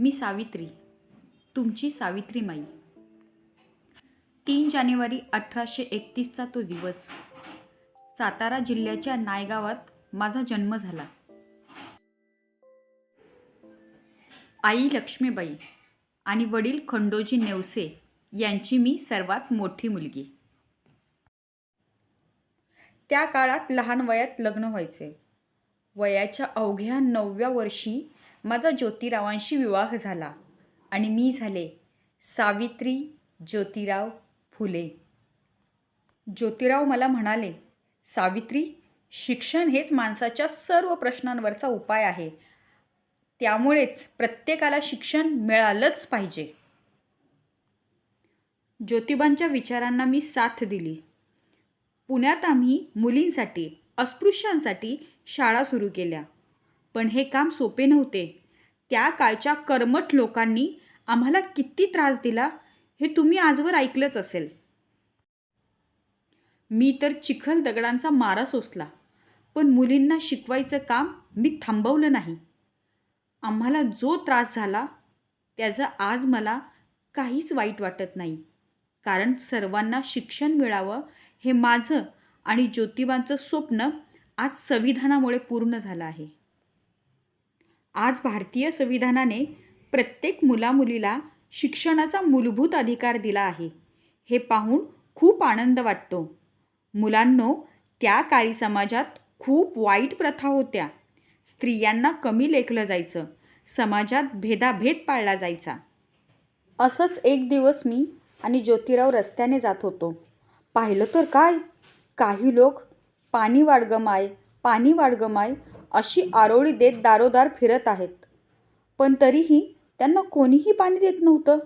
मी सावित्री तुमची सावित्रीमाई. तीन जानेवारी अठराशे एकतीसचा तो दिवस. सातारा जिल्ह्याच्या नायगावात माझा जन्म झाला. आई लक्ष्मीबाई आणि वडील खंडोजी नेवसे यांची मी सर्वात मोठी मुलगी. त्या काळात लहान वयात लग्न व्हायचे. वयाच्या अवघ्या नवव्या वर्षी माझा ज्योतिरावांशी विवाह झाला आणि मी झाले सावित्री ज्योतिराव फुले. ज्योतिराव मला म्हणाले सावित्री शिक्षण हेच माणसाच्या सर्व प्रश्नांवरचा उपाय आहे. त्यामुळेच प्रत्येकाला शिक्षण मिळालंच पाहिजे. ज्योतिबांच्या विचारांना मी साथ दिली. पुण्यात आम्ही मुलींसाठी अस्पृश्यांसाठी शाळा सुरू केल्या. पण हे काम सोपे नव्हते. त्या काळच्या कर्मठ लोकांनी आम्हाला किती त्रास दिला हे तुम्ही आजवर ऐकलंच असेल. मी तर चिखल दगडांचा मारा सोसला पण मुलींना शिकवायचं काम मी थांबवलं नाही. आम्हाला जो त्रास झाला त्याचं आज मला काहीच वाईट वाटत नाही. कारण सर्वांना शिक्षण मिळावं हे माझं आणि ज्योतिबांचं स्वप्न आज संविधानामुळे पूर्ण झालं आहे. आज भारतीय संविधानाने प्रत्येक मुलामुलीला शिक्षणाचा मूलभूत अधिकार दिला आहे. हे पाहून खूप आनंद वाटतो. मुलांनो त्या काळी समाजात खूप वाईट प्रथा होत्या. स्त्रियांना कमी लेखलं जायचं. समाजात भेदाभेद पाळला जायचा. असंच एक दिवस मी आणि ज्योतिराव रस्त्याने जात होतो. पाहिलं तर काय? काही लोक पाणी वाडगमाय पाणी वाडगमाय अशी आरोळी देत दारोदार फिरत आहेत. पण तरीही त्यांना कोणीही पाणी देत नव्हतं.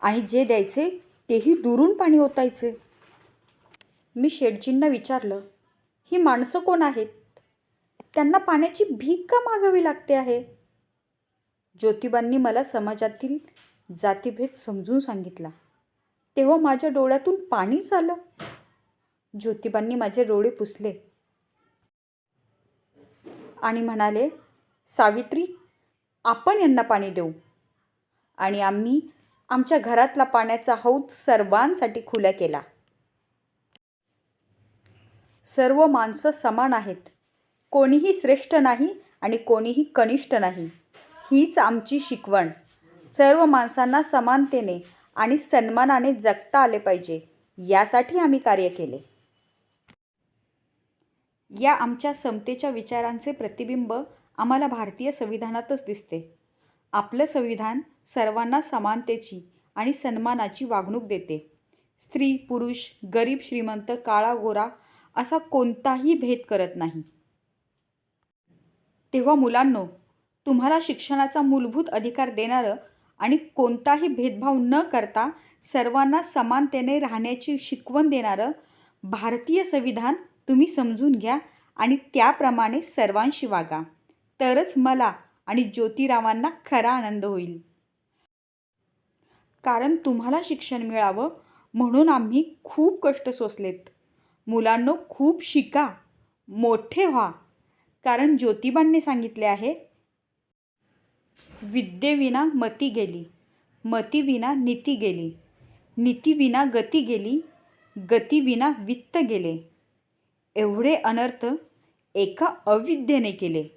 आणि जे द्यायचे तेही दुरून पाणी ओतायचे. मी शेटजींना विचारलं ही माणसं कोण आहेत? त्यांना पाण्याची भीक का मागावी लागते आहे? ज्योतिबांनी मला समाजातील जातीभेद समजून सांगितला. तेव्हा माझ्या डोळ्यातून पाणीच आलं. ज्योतिबांनी माझे डोळे पुसले. आणि म्हणाले सावित्री आपण यांना पाणी देऊ. आणि आम्ही आमच्या घरातला पाण्याचा हौद सर्वांसाठी खुला केला. सर्व माणसं समान आहेत. कोणीही श्रेष्ठ नाही आणि कोणीही कनिष्ठ नाही. हीच आमची शिकवण. सर्व माणसांना समानतेने आणि सन्मानाने जगता आले पाहिजे. यासाठी आम्ही कार्य केले. या आमच्या समतेच्या विचारांचे प्रतिबिंब आम्हाला भारतीय संविधानातच दिसते. आपलं संविधान सर्वांना समानतेची आणि सन्मानाची वागणूक देते. स्त्री पुरुष गरीब श्रीमंत काळा गोरा असा कोणताही भेद करत नाही. तेव्हा मुलांनो तुम्हाला शिक्षणाचा मूलभूत अधिकार देणारं आणि कोणताही भेदभाव न करता सर्वांना समानतेने राहण्याची शिकवण देणारं भारतीय संविधान तुम्ही समजून घ्या आणि त्याप्रमाणे सर्वांशी वागा. तरच मला आणि ज्योतिरावांना खरा आनंद होईल. कारण तुम्हाला शिक्षण मिळावं म्हणून आम्ही खूप कष्ट सोसलेत. मुलांनो खूप शिका. मोठे व्हा. कारण ज्योतिबांनी सांगितले आहे विद्येविना मती गेली मतीविना नीती गेली. नीतीविना गती गेली गतीविना वित्त गेले. एवढे अनर्थ एका अविद्येने केले.